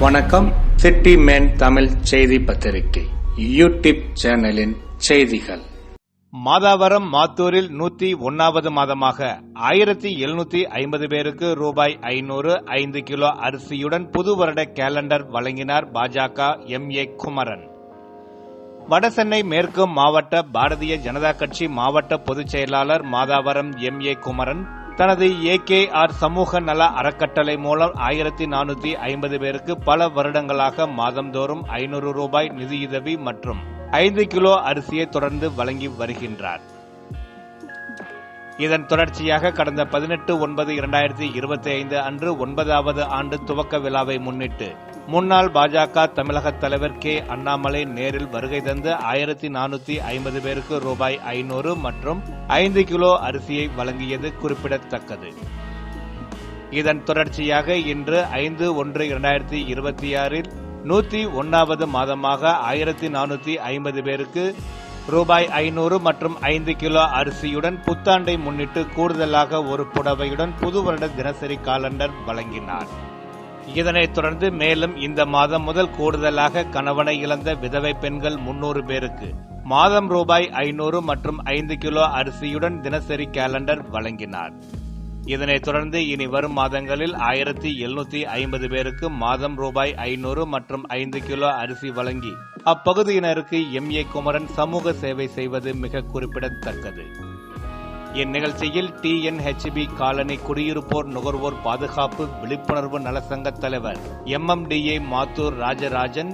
வணக்கம். City man Tamil செய்தி பத்திரிகை. யூடியூப் சேனலின் செய்திகள். மாதாவரம் மாத்தூரில் நூத்தி ஒன்னாவது மாதமாக ஆயிரத்தி எழுநூத்தி ஐம்பது பேருக்கு ரூபாய் ஐநூறு ஐந்து கிலோ அரிசியுடன் புது வருட கேலண்டர் வழங்கினார் பாஜக எம். ஏ. குமரன். வடசென்னை மேற்கு மாவட்ட பாரதிய ஜனதா கட்சி மாவட்ட பொதுச் செயலாளர் மாதாவரம் எம். ஏ. குமரன் தனது ஏகேஆர் சமூக நல அறக்கட்டளை மூலம் ஆயிரத்தி நானூத்தி ஐம்பது பேருக்கு பல வருடங்களாக மாதந்தோறும் ஐநூறு ரூபாய் நிதியுதவி மற்றும் ஐந்து கிலோ அரிசியை தொடர்ந்து வழங்கி வருகின்றார். இதன் தொடர்ச்சியாக கடந்த பதினெட்டு ஒன்பது இரண்டாயிரத்தி இருபத்தி ஐந்து அன்று ஒன்பதாவது ஆண்டு துவக்க விழாவை முன்னிட்டு முன்னாள் பாஜக தமிழக தலைவர் கே. அண்ணாமலை நேரில் வருகை தந்து ஆயிரத்தி நானூத்தி ஐம்பது பேருக்கு ரூபாய் ஐநூறு மற்றும் ஐந்து கிலோ அரிசியை வழங்கியது குறிப்பிடத்தக்கது. இதன் தொடர்ச்சியாக இன்று ஐந்து ஒன்று இரண்டாயிரத்தி இருபத்தி ஆறில் நூத்தி ஒன்னாவது மாதமாக ஆயிரத்தி நானூத்தி ஐம்பது பேருக்கு ரூபாய் ஐநூறு மற்றும் ஐந்து கிலோ அரிசியுடன் புத்தாண்டை முன்னிட்டு கூடுதலாக ஒரு புடவையுடன் புது வருட தினசரி காலண்டர் வழங்கினார். இதனைத் தொடர்ந்து மேலும் இந்த மாதம் முதல் கூடுதலாக கணவனை இழந்த விதவை பெண்கள் முன்னூறு பேருக்கு மாதம் ரூபாய் ஐநூறு மற்றும் ஐந்து கிலோ அரிசியுடன் தினசரி கேலண்டர் வழங்கினார். இதனைத் தொடர்ந்து இனி வரும் மாதங்களில் ஆயிரத்தி எழுநூத்தி ஐம்பது பேருக்கு மாதம் ரூபாய் ஐநூறு மற்றும் ஐந்து கிலோ அரிசி வழங்கி அப்பகுதியினருக்கு எம் ஏ குமரன் சமூக சேவை செய்வது மிக குறிப்பிடத்தக்கது. இந்நிகழ்ச்சியில் டிஎன்ஹெச்பி காலனி குடியிருப்போர் நுகர்வோர் பாதுகாப்பு விழிப்புணர்வு நலசங்க தலைவர் எம்எம்டிஏ மாத்தூர் ராஜராஜன்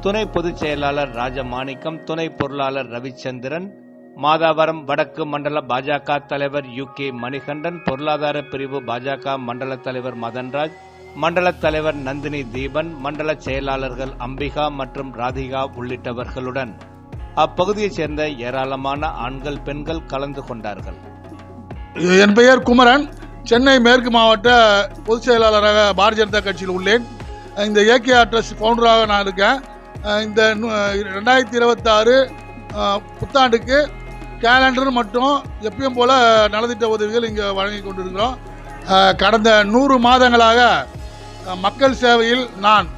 துணை பொதுச் செயலாளர் ராஜமாணிக்கம் துணை பொருளாளர் ரவிச்சந்திரன் மாதாவரம் வடக்கு மண்டல பாஜக தலைவர் யு கே மணிகண்டன் பொருளாதார பிரிவு பாஜக மண்டல தலைவர் மதன்ராஜ் மண்டல தலைவர் நந்தினி தீபன் மண்டல செயலாளர்கள் அம்பிகா மற்றும் ராதிகா உள்ளிட்டவர்களுடன் அப்பகுதியைச் சேர்ந்த ஏராளமான ஆண்கள் பெண்கள் கலந்து கொண்டார்கள். என் பெயர் குமரன். சென்னை மேற்கு மாவட்ட பொதுச் செயலாளராக பாரதிய ஜனதா கட்சியில் உள்ளேன். இந்த ஏகேஆர் ட்ரஸ்ட் ஃபவுண்டராக நான் இருக்கேன். இந்த ரெண்டாயிரத்தி இருபத்தாறு புத்தாண்டுக்கு கேலண்டர் மற்றும் எப்பயும் போல நலத்திட்ட உதவிகள் இங்கே வழங்கி கொண்டிருக்கிறோம். கடந்த நூறு மாதங்களாக மக்கள் சேவையில் நான்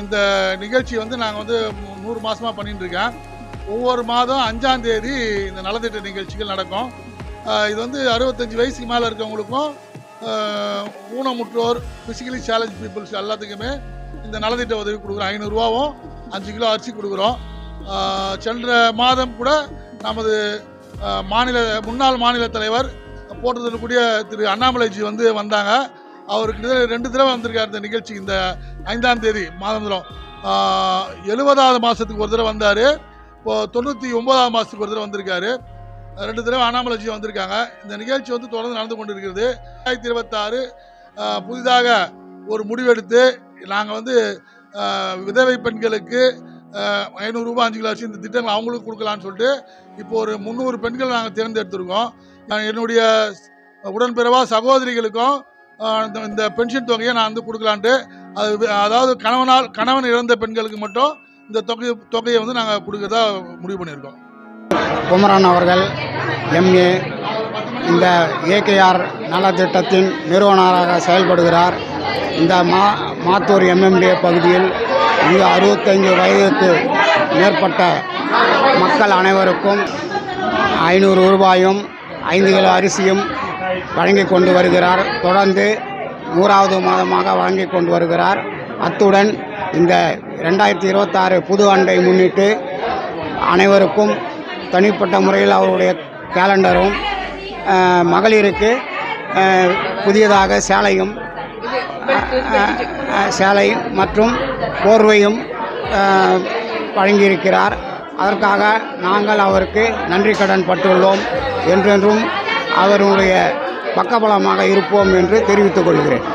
இந்த நிகழ்ச்சி வந்து நாங்கள் வந்து மு- நூறு மாதமாக பண்ணிட்டு இருக்கேன். ஒவ்வொரு மாதம் அஞ்சாம் தேதி இந்த நலத்திட்ட நிகழ்ச்சிகள் நடக்கும். இது வந்து அறுபத்தஞ்சு வயசுக்கு மேலே இருக்கவங்களுக்கும் ஊனமுற்றோர் ஃபிசிக்கலி சேலஞ்ச் பீப்புள்ஸ் எல்லாத்துக்குமே இந்த நலத்திட்ட உதவி கொடுக்குறோம். ஐநூறுரூவாவும் அஞ்சு கிலோ அரிசி கொடுக்குறோம். சென்ற மாதம் கூட நமது மாநில முன்னாள் மாநில தலைவர் போட்டுதலுக்குரிய திரு அண்ணாமலைஜி வந்து வந்தாங்க. அவருக்கு ரெண்டு தடவை வந்திருக்காரு இந்த நிகழ்ச்சி இந்த ஐந்தாம் தேதி மாதந்தோறும் எழுபதாவது மாதத்துக்கு ஒரு தடவை வந்தார். இப்போது தொண்ணூற்றி ஒன்பதாம் மாதத்துக்கு ஒரு தடவை வந்திருக்காரு. ரெண்டு தடவை அண்ணாமலைஜி வந்திருக்காங்க. இந்த நிகழ்ச்சி வந்து தொடர்ந்து நடந்து கொண்டு இருக்கிறது ரெண்டாயிரத்தி இருபத்தாறு புதிதாக ஒரு முடிவெடுத்து நாங்கள் வந்து விதவை பெண்களுக்கு ஐநூறுரூபா அஞ்சு கிலோ அரிசி இந்த திட்டங்கள் அவங்களுக்கு கொடுக்கலான்னு சொல்லிட்டு இப்போ ஒரு முந்நூறு பெண்கள் நாங்கள் தேர்ந்தெடுத்திருக்கோம். நான் என்னுடைய உடன்பிறவா சகோதரிகளுக்கும் இந்த- பென்ஷன் தொகையை நான் வந்து கொடுக்கலான்ட்டு அது அதாவது கணவனால் கணவன் இழந்த பெண்களுக்கு மட்டும் இந்த தொகை தொகையை வந்து நாங்கள் கொடுக்கறதா முடிவு பண்ணியிருக்கோம். குமரன் அவர்கள் எம்ஏ இந்த ஏகேஆர் நலத்திட்டத்தின் நிறுவனராக செயல்படுகிறார். இந்த மா மாத்தூர் எம்எம்டிஏ பகுதியில் இங்கு அறுபத்தைந்து வயதுக்கு மேற்பட்ட மக்கள் அனைவருக்கும் ஐநூறு ரூபாயும் ஐந்து கிலோ அரிசியும் வழங்கி கொண்டு வருகிறார். தொடர்ந்து நூறாவது மாதமாக வழங்கி கொண்டு வருகிறார். அத்துடன் இந்த ரெண்டாயிரத்தி இருபத்தாறு புது ஆண்டை முன்னிட்டு அனைவருக்கும் தனிப்பட்ட முறையில் அவருடைய கேலண்டரும் மகளிருக்கு புதியதாக சேலையும் சேலை மற்றும் போர்வையும் வழங்கியிருக்கிறார். அதற்காக நாங்கள் அவருக்கு நன்றி கடன் பட்டுள்ளோம். என்றென்றும் அவருடைய பக்கபலமாக இருப்போம் என்று தெரிவித்துக் கொள்கிறேன்.